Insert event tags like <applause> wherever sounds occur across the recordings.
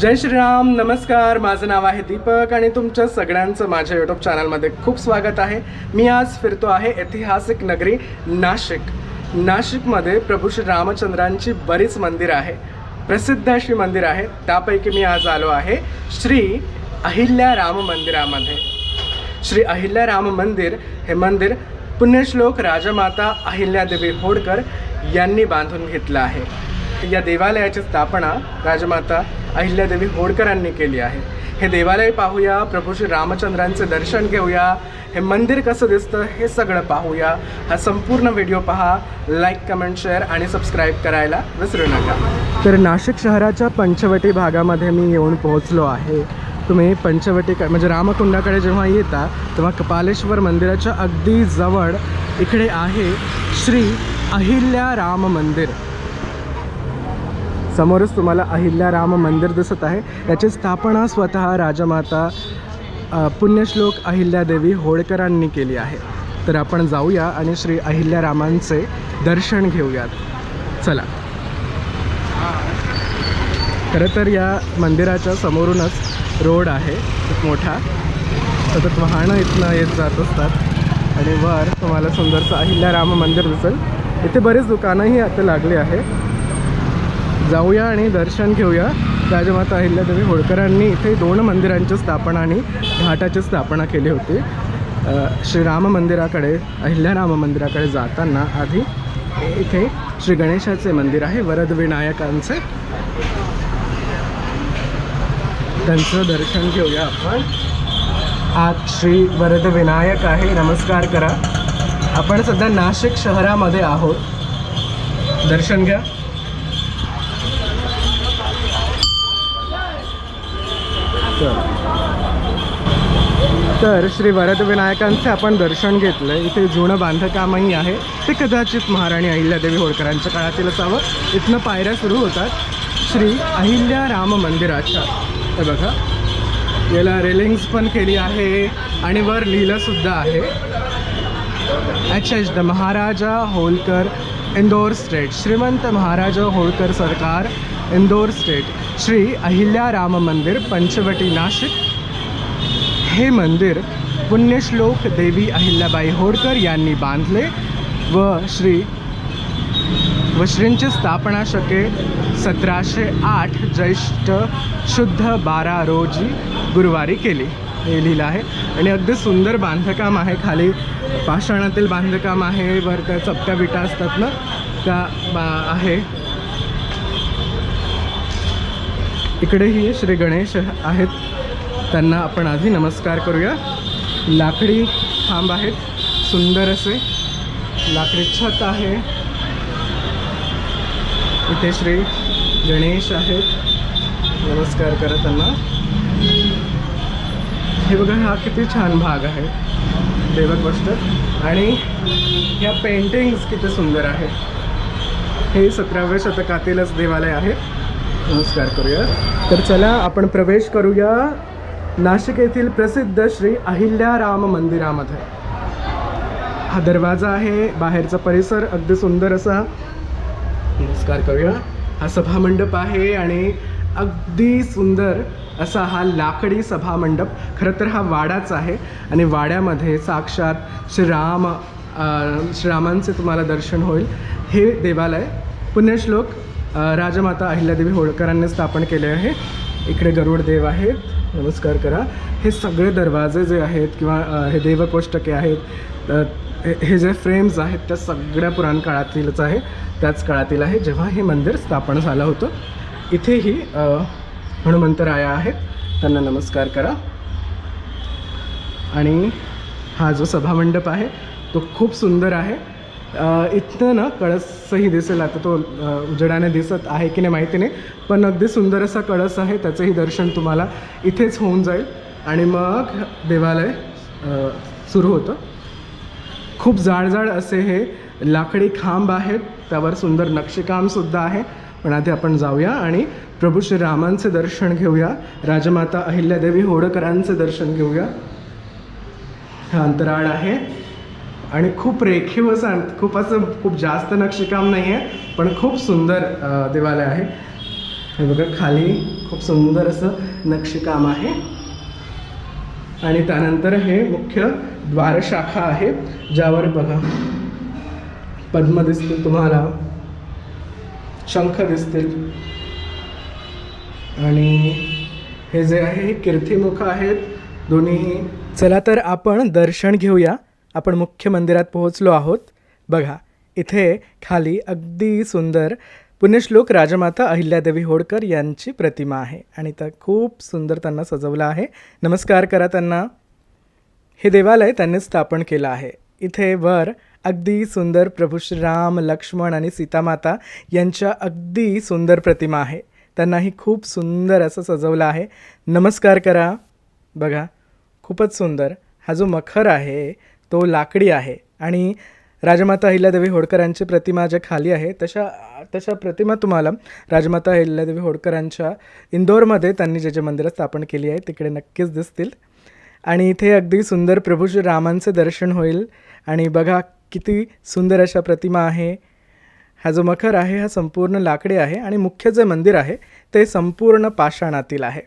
जय श्रीराम नमस्कार. माझं नाव आहे दीपक आणि तुमच्या सगळ्यांचं माझ्या यूट्यूब चॅनलमध्ये खूप स्वागत आहे. मी आज फिरतो आहे ऐतिहासिक नगरी नाशिक. नाशिकमध्ये प्रभू श्री रामचंद्रांची बरीच मंदिरं आहे प्रसिद्ध अशी मंदिरं आहेत. त्यापैकी मी आज आलो आहे श्री अहिल्या राम मंदिरामध्ये. श्री अहिल्या राम मंदिर हे मंदिर पुण्यश्लोक राजमाता अहिल्यादेवी होडकर यांनी बांधून घेतलं आहे. या देवालयाची स्थापना राजमाता अहिल्यादेवी होडकरांनी केली आहे. हे देवालय पाहूया प्रभू श्री रामचंद्रांचे दर्शन घेऊया हे मंदिर कसं दिसतं हे सगळं पाहूया. हा संपूर्ण व्हिडिओ पहा लाईक कमेंट शेअर आणि सबस्क्राईब करायला विसरू नका. तर नाशिक शहराच्या पंचवटी भागामध्ये मी येऊन पोहोचलो आहे. तुम्ही पंचवटी म्हणजे रामकुंडाकडे जेव्हा येता तेव्हा कपालेश्वर मंदिराच्या अगदी जवळ इकडे आहे श्री अहिल्या राम मंदिर. समोरच तुम्हाला अहिल्या राम मंदिर दिसत आहे. याची स्थापना स्वतः राजमाता पुण्यश्लोक अहिल्यादेवी होळकरांनी केली आहे. तर आपण जाऊया आणि श्री अहिल्यारामांचे दर्शन घेऊयात. चला. खरं तर या मंदिराच्या समोरूनच रोड आहे खूप मोठा. सतत वाहनं इथनं येत जात असतात. आणि वर तुम्हाला सुंदरचं अहिल्याराम मंदिर दिसेल. इथे बरेच दुकानंही आता लागली आहे. जाऊया आणि दर्शन घेऊया. राजमाता अहिल्यादेवी होळकरांनी इथे दोन मंदिरांची स्थापना आणि घाटाची स्थापना केली होती. श्रीराम मंदिराकडे अहिल्याराम मंदिराकडे जाताना आधी इथे श्री गणेशाचे मंदिर आहे वरद विनायकांचे. त्यांचं दर्शन घेऊया आपण. आज श्री वरद विनायक आहे नमस्कार करा. आपण सध्या नाशिक शहरामध्ये आहोत. दर्शन घ्या. तर श्री वरदविनायकांचे आपण दर्शन घेतलं इथे जुनं बांधकामही आहे. ते कदाचित महाराणी अहिल्यादेवी होळकरांच्या काळातील असावं. इथनं पायऱ्या सुरू होतात. श्री अहिल्या राम मंदिराच्या. हे बघा. याला रेलिंग्स पण केली आहे आणि वर लिहिलंसुद्धा आहे. H H the Maharaja Holkar Indore state Shrimant Maharaja Holkar सरकार इंदोर स्टेट श्री अहिल्या राम मंदिर पंचवटी नाशिक. हे मंदिर पुण्यश्लोक देवी अहिल्याबाई होळकर यांनी बांधले व श्री व श्रींची स्थापना शके सतराशे आठ ज्येष्ठ शुद्ध बारा रोजी गुरुवारी केली. हे लिहिलं आहे. आणि अगदी सुंदर बांधकाम आहे. खाली पाषाणातील बांधकाम आहे. वर त्या चपट्या विटा असतात ना त्या बा- आहे. इकडेही श्री गणेश आहेत. त्यांना आपण आधी नमस्कार करूया. लाकडी खांब आहेत सुंदर असे. लाकडी छत आहे. इथे श्री गणेश आहेत. नमस्कार करा त्यांना. हे बघा हा किती छान भाग आहे. देवक गोष्ट आणि ह्या पेंटिंग्स किती सुंदर आहेत. हे सतराव्या शतकातीलच देवालय आहे. नमस्कार करूया. तर चला आपण प्रवेश करूया नाशिक येथील प्रसिद्ध श्री अहिल्या राम मंदिरामध्ये. हा दरवाजा आहे बाहेरचा परिसर अगदी सुंदर असा. नमस्कार करूया. हा सभामंडप आहे आणि अगदी सुंदर असा हा लाकडी सभामंडप. खरं तर हा वाडाच आहे आणि वाड्यामध्ये साक्षात श्रीराम श्रीरामांचे तुम्हाला दर्शन होईल. हे देवालय पुण्यश्लोक राजमाता अहिल्यादेवी होळकरांनी स्थापन केले आहे. इकडे गरुड देव आहेत. नमस्कार करा. हे सगळे दरवाजे जे आहेत किंवा हे देवकोष्टके आहेत हे- जे फ्रेम्स आहेत त्या सगळ्या पुराण काळातीलच आहे. त्याच काळातील आहे जेव्हा हे मंदिर स्थापन झालं होतं. इथेही हनुमंतराया आहेत. त्यांना नमस्कार करा. आणि हा जो सभामंडप आहे तो खूप सुंदर आहे. इथनं ना कळसही दिसेल. आता तो उजेडाने दिसत आहे की नाही माहिती नाही पण अगदी सुंदर असा कळस आहे त्याचंही दर्शन तुम्हाला इथेच होऊन जाईल. आणि मग देवालय सुरू होतं. खूप जाडजाड असे हे लाकडी खांब आहेत त्यावर सुंदर नक्षीकामसुद्धा आहे. पण आधी आपण जाऊया आणि प्रभू श्री रामांचे दर्शन घेऊया. राजमाता अहिल्यादेवी होडकरांचे दर्शन घेऊया. हा अंतराळ आहे. आणि खूप रेखीव असं खूप असं खूप जास्त नक्षीकाम नाही आहे पण खूप सुंदर देवालय आहे. हे बघा खाली खूप सुंदर असं नक्षीकाम आहे. आणि त्यानंतर हे मुख्य द्वारशाखा आहे ज्यावर बघा पद्म दिसतील तुम्हाला शंख दिसतील. आणि हे जे आहे हे कीर्तिमुख आहेत दोन्ही. चला तर आपण दर्शन घेऊया. आपण मुख्य मंदिरात पोहोचलो आहोत. बघा इथे खाली अगदी सुंदर पुण्यश्लोक राजमाता अहिल्यादेवी होळकर यांची प्रतिमा आहे आणि तर खूप सुंदर त्यांना सजवलं आहे. नमस्कार करा त्यांना. हे देवालय त्यांनी स्थापन केलं आहे. इथे वर अगदी सुंदर प्रभू श्रीराम लक्ष्मण आणि सीतामाता यांच्या अगदी सुंदर प्रतिमा आहे. त्यांनाही खूप सुंदर असं सजवलं आहे. नमस्कार करा. बघा खूपच सुंदर. हा जो मखर आहे तो लाकडी आहे. आणि राजमाता अहिल्यादेवी होळकरांची प्रतिमा ज्या खाली आहे तशा तशा प्रतिमा तुम्हाला राजमाता अहिल्यादेवी होळकरांच्या इंदोरमध्ये त्यांनी जे जे मंदिरं स्थापन केली आहे तिकडे नक्कीच दिसतील. आणि इथे अगदी सुंदर प्रभू श्री रामांचे दर्शन होईल. आणि बघा किती सुंदर अशा प्रतिमा आहे. हा जो मखर आहे हा संपूर्ण लाकडी आहे आणि मुख्य जे मंदिर आहे ते संपूर्ण पाषाणातील आहे.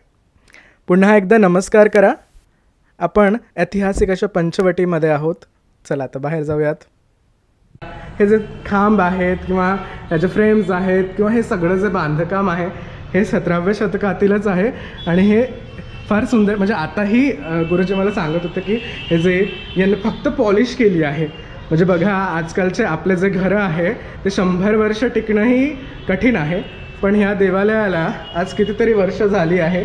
पुन्हा एकदा नमस्कार करा. आपण ऐतिहासिक अशा पंचवटीमध्ये आहोत. चला आता बाहेर जाऊयात. हे जे खांब आहेत किंवा याचे फ्रेम्स आहेत किंवा हे सगळं जे बांधकाम आहे हे सतराव्या शतकातीलच आहे. आणि हे फार सुंदर म्हणजे आताही गुरुजी मला सांगत होते की हे जे यांनी फक्त पॉलिश केली आहे. म्हणजे बघा आजकालचे आपले जे घरं आहे ते शंभर वर्ष टिकणंही कठीण आहे. पण ह्या देवालयाला आज कितीतरी वर्ष झाली आहे.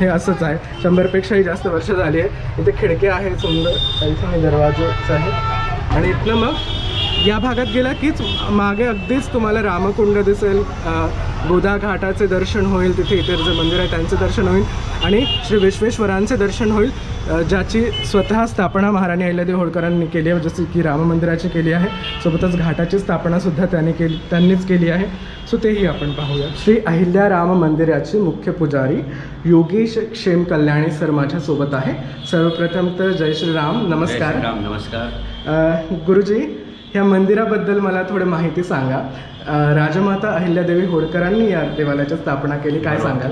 हे असंच आहे. शंभरपेक्षाही जास्त वर्ष झाली आहे. इथे खिडक्या आहे सुंदर. आणि दरवाजेच आहे. आणि इथनं मग या भागात गेला कीच मागे अगदीच तुम्हाला रामकुंड दिसेल गोदा घाटाचे दर्शन होईल तिथे इतर जे मंदिर आहे त्यांचे दर्शन होईल आणि श्री विश्वेश्वरांचे दर्शन होईल ज्याची स्वतः स्थापना महाराणी अहिल्यादेवी होळकरांनी केली आहे जसे की राम मंदिराची केली आहे सोबतच घाटाची स्थापनासुद्धा त्यांनी केली त्यांनीच केली आहे. सो तेही आपण पाहूया श्री अहिल्या राम मंदिराचे मुख्य पुजारी योगेश क्षेम कल्याणी सर माझ्यासोबत आहे. सर्वप्रथम तर जय श्रीराम नमस्कार. श्रीराम नमस्कार. गुरुजी ह्या मंदिराबद्दल मला थोडी माहिती सांगा. अ, राजमाता अहिल्यादेवी होळकरांनी या देवालयाची स्थापना केली काय सांगाल?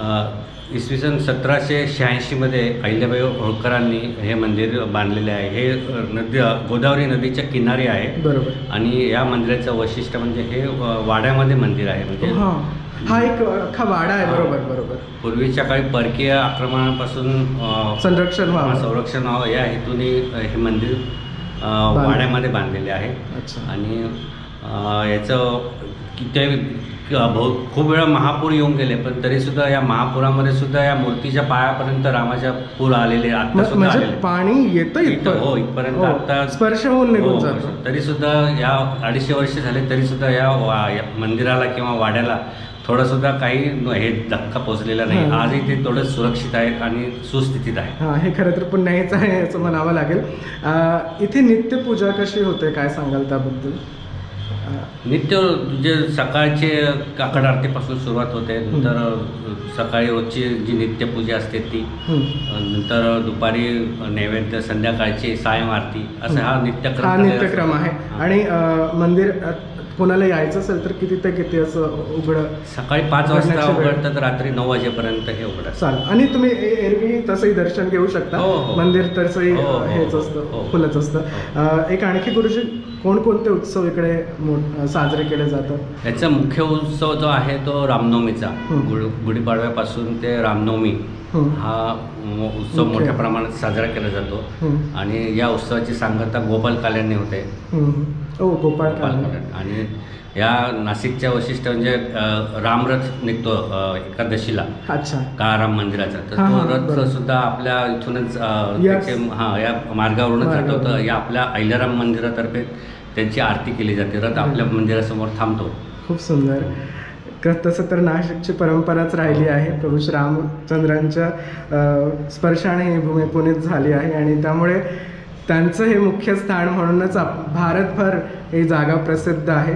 अ, इसवी सन सतराशे शहाऐंशीमध्ये अहिल्याबाई होळकरांनी हे मंदिर बांधलेले आहे. हे नदी गोदावरी नदीच्या किनारी आहे. बरोबर. आणि या मंदिराचं वैशिष्ट्य म्हणजे हे अ, वाड्यामध्ये मंदिर आहे म्हणजे हा. हा एक अख्खा वाडा आहे. बरोबर बरोबर. पूर्वीच्या काळी परकीय आक्रमणापासून अ, संरक्षण व्हावं. संरक्षण व्हावं. या हेतूने हे मंदिर वाड्यामध्ये बांधलेले आहे आणि याचं की ते बहु खूप वेळा महापूर येऊन गेले पण तरीसुद्धा या महापुरामध्ये सुद्धा या मूर्तीच्या पायापर्यंत रामाच्या पूर आलेले आता सुद्धा म्हणजे पाणी येतं इथं- हो इथं इथपर्यंत आता स्पर्श होऊन निघून जातो. तरी सुद्धा या अडीचशे वर्ष झाले तरी सुद्धा या वा- या मंदिराला किंवा वाड्याला थोडं सुद्धा काही हे धक्का पोचलेला नाही. हा. आजही ते थोडं सुरक्षित आहे आणि सुस्थितीत आहे. हा हे खरं तर पुण्याहीच आहे असं म्हणावं लागेल. अ, इथे नित्यपूजा कशी होते? काय सांगाल त्याबद्दल? अ, नित्य जे सकाळचे काकड आरतीपासून सुरुवात होते. नंतर सकाळी रोजची जी नित्यपूजा असते ती. हं. नंतर दुपारी नैवेद्य संध्याकाळची सायं आरती. असं हा नित्यक्रम हा नित्यक्रम असतो. आहे. आणि अ, मंदिर अ, कोणाला यायचं असेल तर किती ते किती असं उघडं सकाळी पाच वाजता उघडण्याची वेळ. उघडतं तर रात्री नऊ वाजेपर्यंत हे उघडतं चालेल आणि तुम्ही ए- एरवी तसंही दर्शन घेऊ शकता हो, हो. मंदिर तसंही हो, हो, हेच हो, असतं. फुलच असतं अ, एक आणखी गुरुजी कोणकोणते उत्सव इकडे मो- साजरे केले जातात याचा मुख्य उत्सव जो आहे तो रामनवमीचा हं. गुढ गुढीपाडव्यापासून ते रामनवमी हं. हा म- उत्सव मुख्य. मोठ्या प्रमाणात साजरा केला जातो हं. आणि या उत्सवाची सांगता गोपाल काल्याने होते हं. ओ गोपाळ काळे. आणि या नाशिकच्या वैशिष्ट्य म्हणजे रामरथ निघतो एकादशीला. अच्छा. काळाराम मंदिराचा? तर हा, हा, तो रथ बरोबर. सुद्धा आपल्या इथूनच अ. त्याचे हा या मार्गावरूनच जातो. मार्गावरून. तर या आपल्या अहिल्याराम मंदिरातर्फे त्यांची आरती केली जाते. रथ आपल्या मंदिरासमोर थांबतो. खूप सुंदर. क- तसं तर नाशिकची परंपराच राहिली आहे. प्रभू श्री रामचंद्रांच्या अ, स्पर्शाने ही भूमी पुनीत झाली आहे. आणि त्यामुळे त्यांचं हे मुख्य स्थान म्हणूनच आप- भारतभर ही जागा प्रसिद्ध आहे.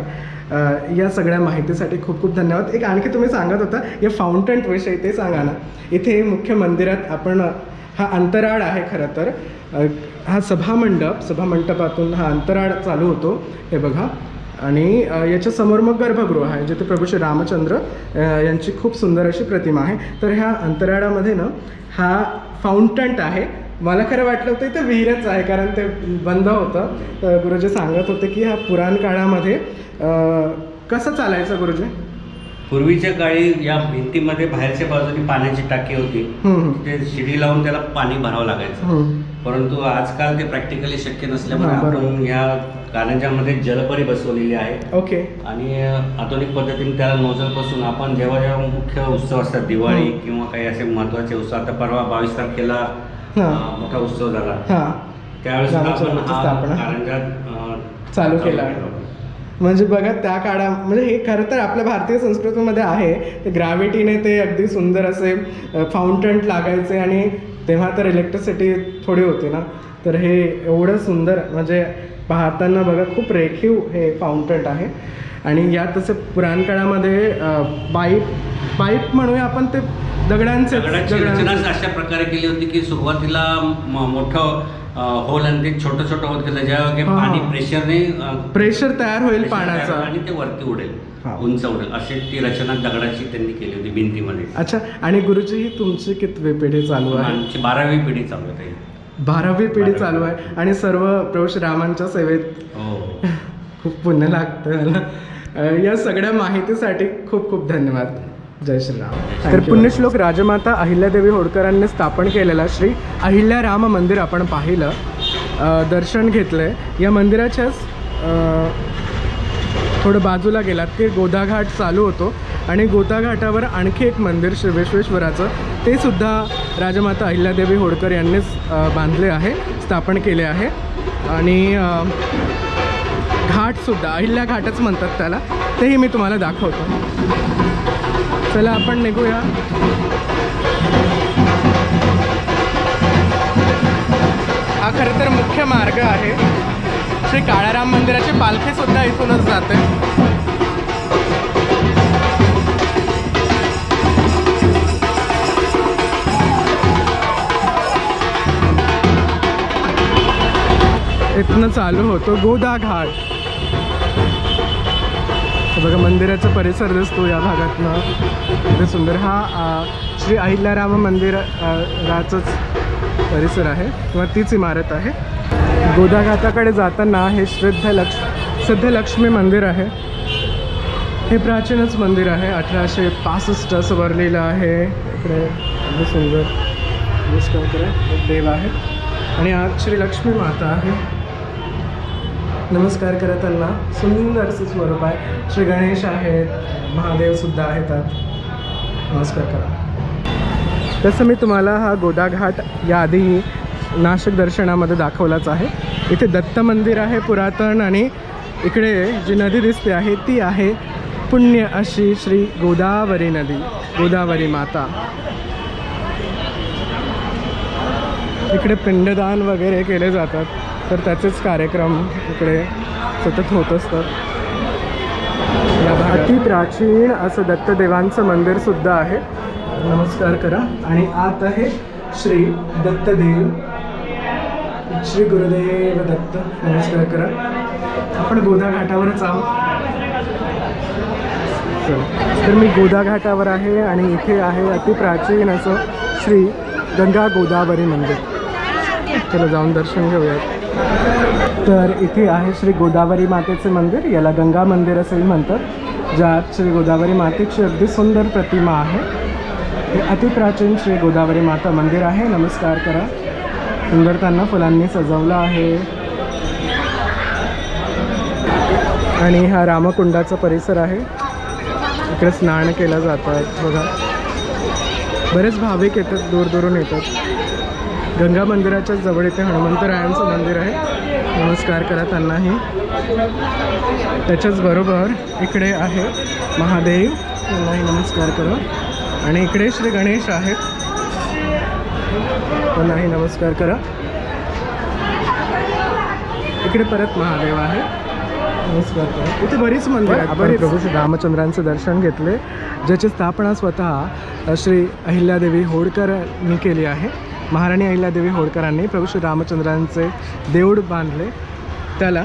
या सगळ्या माहितीसाठी खूप खूप धन्यवाद. एक आणखी तुम्ही सांगत होता या फाउंटन विषयी ते सांगा ना. इथे मुख्य मंदिरात आपण हा अंतराळ आहे खरं तर. हा सभामंडप सभामंडपातून हा अंतराळ चालू होतो हे बघा. आणि याच्यासमोर याच्या समोर मग गर्भगृह आहे जिथे प्रभू श्री रामचंद्र यांची खूप सुंदर अशी प्रतिमा आहे. तर ह्या अंतराळामध्ये ना हा फाउंटंट आहे मला खरं वाटलं होतं इथे विहीरच आहे कारण ते बंद होतं तर गुरुजी सांगत होते की हा पुराण काळामध्ये कसं चालायचं गुरुजी पूर्वीच्या काळी या भिंतीमध्ये बाहेरच्या बाजूने पाण्याची टाकी होती. ते शिडी लावून त्याला पाणी भरावं लागायचं. परंतु आजकाल ते प्रॅक्टिकली शक्य नसल्यामुळे. आपण या कारंजामध्ये जलपरी बसवलेली आहे ओके आणि आधुनिक पद्धतीने त्याला नोझलपासून आपण जेव्हा जेव्हा मुख्य उत्सव असतात दिवाळी. किंवा काही असे महत्त्वाचे उत्सव आता परवा बावीस तारखेला. अं, मोठा उत्सव झाला. हां. त्यावेळेस आपण हा स्थापना. कारंजात चालू केला. म्हणजे बघा त्या काळा म्हणजे हे खरं तर आपल्या भारतीय संस्कृतीमध्ये आहे. ते ग्रॅव्हिटीने ते अगदी सुंदर असे फाउंटंट लागायचे आणि तेव्हा तर इलेक्ट्रिसिटी थोडी होती ना. तर हे एवढं सुंदर म्हणजे पाहताना बघा खूप रेखीव हे फाउंटंट आहे. आणि यात तसे पुराण काळामध्ये पाईप पाईप म्हणूया आपण ते दगडांचे रचनाच अशा प्रकारे केली होती की सुरुवातीला मोठं होल आणि ते छोटं छोटं होत गेलं. हा. पाणी प्रेशरने प्रेशर तयार होईल पाण्याचं. आणि ते वरती उडेल. उंच उडेल. अशी ती रचना दगडाची त्यांनी केली होती भिंतीमध्ये. अच्छा आणि गुरुजी ही तुमची कितवी पिढी चालू आहे? आमची बारावी पिढी चालू आहे बारावी पिढी. चालू आहे. आणि सर्व प्रभू श्रीरामांच्या सेवेत हो. <laughs> खूप पुण्य लागतं. या सगळ्या माहितीसाठी खूप खूप धन्यवाद. जय श्रीराम. तर पुण्यश्लोक राजमाता अहिल्यादेवी होळकरांनी स्थापन केलेलं श्री अहिल्याराम मंदिर आपण पाहिलं दर्शन घेतलंय. या मंदिराच्याच थोडं बाजूला गेलात की गोदाघाट चालू होतो आणि गोदाघाटावर आणखी एक मंदिर श्री विश्वेश्वराचं ते सुद्धा राजमाता अहिल्यादेवी होळकर यांनीच बांधले आहे स्थापन केले आहे. आणि घाटसुद्धा अहिल्या घाटच म्हणतात त्याला. तेही मी तुम्हाला दाखवतो. चला आपण निघूया. हा खरं तर मुख्य मार्ग आहे. श्री काळाराम मंदिराची पालखी सुद्धा इथूनच जाते. इथनं चालू होतो गोदा घाट बघा मंदिराचा परिसर दिसतो या भागातनं. इथे सुंदर हा श्री अहिल्याराम मंदिर अ, राचंच परिसर आहे किंवा तीच इमारत आहे. गोदाघाताकडे जाताना हे श्रद्ध लक्ष सिद्ध लक्ष्मी मंदिर आहे. हे प्राचीनच मंदिर आहे अठराशे पासष्ट असं भरलेलं आहे. इकडे अगदी सुंदर देव आहे. आणि आज श्री लक्ष्मी माता आहे. नमस्कार करत त्यांना सुंदरचं स्वरूप आहे. श्री गणेश आहेत महादेवसुद्धा आहेत. नमस्कार करा. तसं मी तुम्हाला हा गोदाघाट याआधी नाशिक दर्शनामध्ये दाखवलाच आहे. इथे दत्त मंदिर आहे पुरातन आणि इकडे जी नदी दिसते आहे ती आहे पुण्य अशी श्री गोदावरी नदी गोदावरी माता. इकडे पिंडदान वगैरे केले जातात. तर त्याचेच कार्यक्रम इकडे सतत होत असतात. या अति प्राचीन असं दत्तदेवांचं मंदिर सुद्धा आहे. नमस्कार करा. आणि आत आहे श्री दत्तदेव श्री गुरुदेव दत्त. नमस्कार करा. आपण गोदा घाटावरच आहोत. चला. तर मी गोदा घाटावर आहे आणि इथे आहे अतिप्राचीन असं श्री गंगा गोदावरी मंदिर. चला जाऊन दर्शन घेऊयात. तर इथे आहे श्री गोदावरी मातेचे मंदिर. याला गंगा मंदिर असंही म्हणतात. ज्यात श्री गोदावरी मातेची अगदी सुंदर प्रतिमा आहे. हे अतिप्राचीन श्री गोदावरी माता मंदिर आहे. नमस्कार करा. सुंदर त्यांना फुलांनी सजवलं आहे. आणि हा रामकुंडाचा परिसर आहे. इकडे स्नान केलं जातं. बघा. बरेच भाविक येतात दूर दूरून येतात. गंगा मंदिराच्या जवळ इथे हनुमंतरायांचं मंदिर आहे. नमस्कार करा त्यांनाही त्याच्याच बरोबर इकडे आहे महादेव. त्यांनाही नमस्कार करा. आणि इकडे श्री गणेश आहेत. त्यांनाही नमस्कार करा. इकडे परत महादेव आहे. नमस्कार करा. इथे बरीच मंदिर आहेत. आपण प्रभू श्री रामचंद्रांचं दर्शन घेतले. ज्याची स्थापना स्वतः श्री अहिल्यादेवी होळकरांनी केली आहे. महाराणी अहिल्यादेवी होळकरांनी प्रभू श्री रामचंद्रांचे देऊळ बांधले. त्याला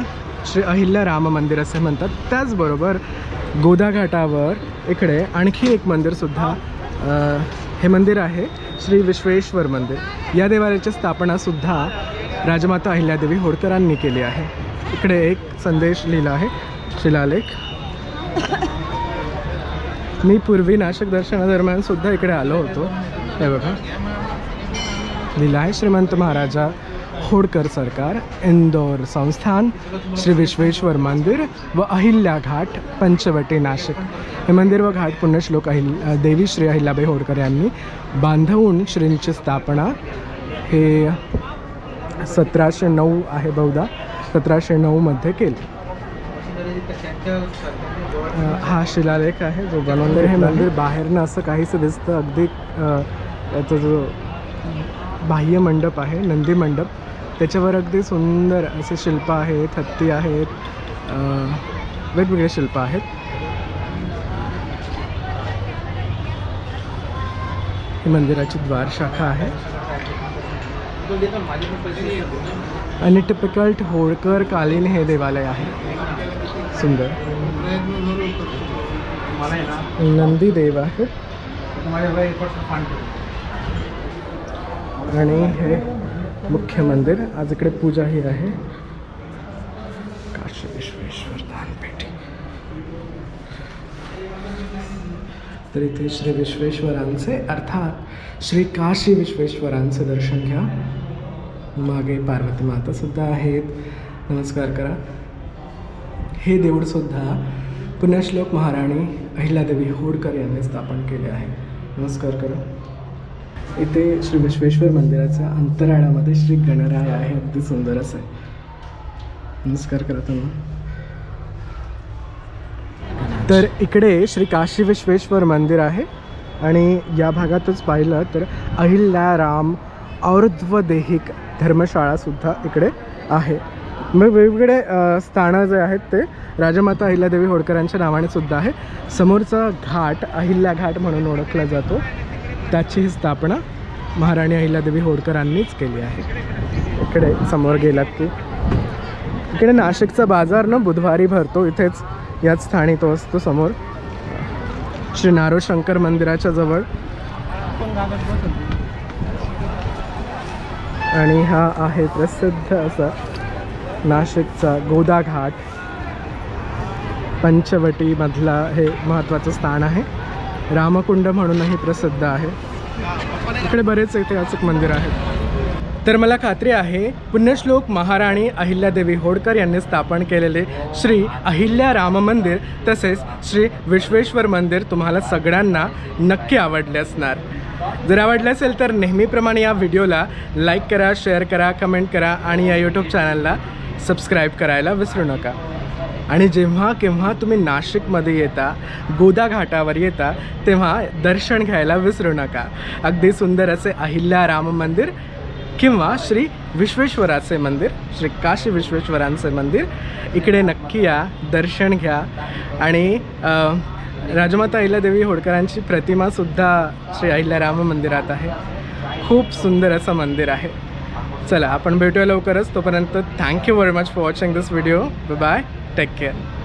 श्री अहिल्या राम मंदिर असे म्हणतात. त्याचबरोबर गोदाघाटावर इकडे आणखी एक मंदिरसुद्धा हे मंदिर आहे श्री विश्वेश्वर मंदिर. या देवालयाची स्थापनासुद्धा राजमाता अहिल्यादेवी होळकरांनी केली आहे. इकडे एक संदेश लिहिला आहे शिलालेख. मी पूर्वी नाशक दर्शनादरम्यान सुद्धा इकडे आलो होतो. हे बघा. लिहिलं आहे. श्रीमंत महाराजा होडकर सरकार इंदोर संस्थान श्री विश्वेश्वर मंदिर व अहिल्या घाट पंचवटी नाशिक. हे मंदिर व घाट पुण्यश्लोक अहिल देवी श्री अहिल्याबाई होडकर यांनी बांधवून श्रींची स्थापना. हे सतराशे नऊ आहे बहुधा सतराशे नऊमध्ये केली. हा शिलालेख आहे जो बनवलेला हे मंदिर बाहेरनं असं काहीच दिसतं अगदी त्याचा जो बाह्य मंडप आहे नंदी मंडप. त्याच्यावर अगदी सुंदर असे शिल्प आहेत हत्ती आहेत वेगवेगळे शिल्प आहेत. ही मंदिराची द्वार शाखा आहे. आणि टिपिकल होळकर कालीन हे देवालय आहे. सुंदर. नंदी देव आहेत. आणि हे मुख्य मंदिर. आज इकडे पूजाही आहे. काशी विश्वेश्वर दानपेठी तर इथे श्री विश्वेश्वरांचे अर्थात श्री काशी विश्वेश्वरांचे दर्शन घ्या. मागे पार्वती माता सुद्धा आहेत. नमस्कार करा. हे देऊळसुद्धा पुण्यश्लोक महाराणी अहिल्यादेवी होडकर यांनी स्थापन केले आहे. नमस्कार करा. इथे श्री विश्वेश्वर मंदिराच्या अंतराळामध्ये श्री गणराय आहे. अगदी सुंदर असं आहे. नमस्कार करा त्यांना तर इकडे श्री काशी विश्वेश्वर मंदिर आहे. आणि या भागातच पाहिलं तर अहिल्या राम और्ध्वदेहिक धर्मशाळासुद्धा इकडे आहे. मग वेगवेगळे स्थानं जे आहेत ते राजमाता अहिल्यादेवी होळकरांच्या नावाने सुद्धा आहे. समोरचा घाट अहिल्या घाट म्हणून ओळखला जातो. त्याची ही स्थापना महाराणी अहिल्यादेवी होळकरांनीच केली आहे. इकडे समोर गेलात की इकडे नाशिकचा बाजार ना बुधवारी भरतो इथेच याच स्थानी तो असतो समोर. श्री नारो शंकर मंदिराच्या जवळ. आणि हा आहे प्रसिद्ध असा नाशिकचा गोदा घाट. पंचवटीमधला हे महत्त्वाचं स्थान आहे. रामकुंड म्हणूनही प्रसिद्ध आहे. इकडे बरेच ऐतिहासिक मंदिर आहेत. तर मला खात्री आहे पुण्यश्लोक महाराणी अहिल्यादेवी होडकर यांनी स्थापन केलेले श्री अहिल्या राम मंदिर तसेच श्री विश्वेश्वर मंदिर तुम्हाला सगळ्यांना नक्की आवडले असणार. जर आवडले असेल तर नेहमीप्रमाणे या व्हिडिओला लाईक करा शेअर करा कमेंट करा आणि या यूट्यूब चॅनलला सबस्क्राईब करायला विसरू नका. आणि जेव्हा केव्हा तुम्ही नाशिकमध्ये येता गोदा घाटावर येता तेव्हा दर्शन घ्यायला विसरू नका. अगदी सुंदर असे अहिल्या राम मंदिर किंवा श्री विश्वेश्वराचे मंदिर श्री काशी विश्वेश्वरांचे मंदिर. इकडे नक्की या दर्शन घ्या. आणि राजमाता अहिल्यादेवी होळकरांची प्रतिमासुद्धा श्री अहिल्याराम मंदिरात आहे. खूप सुंदर असं मंदिर आहे. चला आपण भेटूया लवकरच. तोपर्यंत thank you very much for watching this video bye take care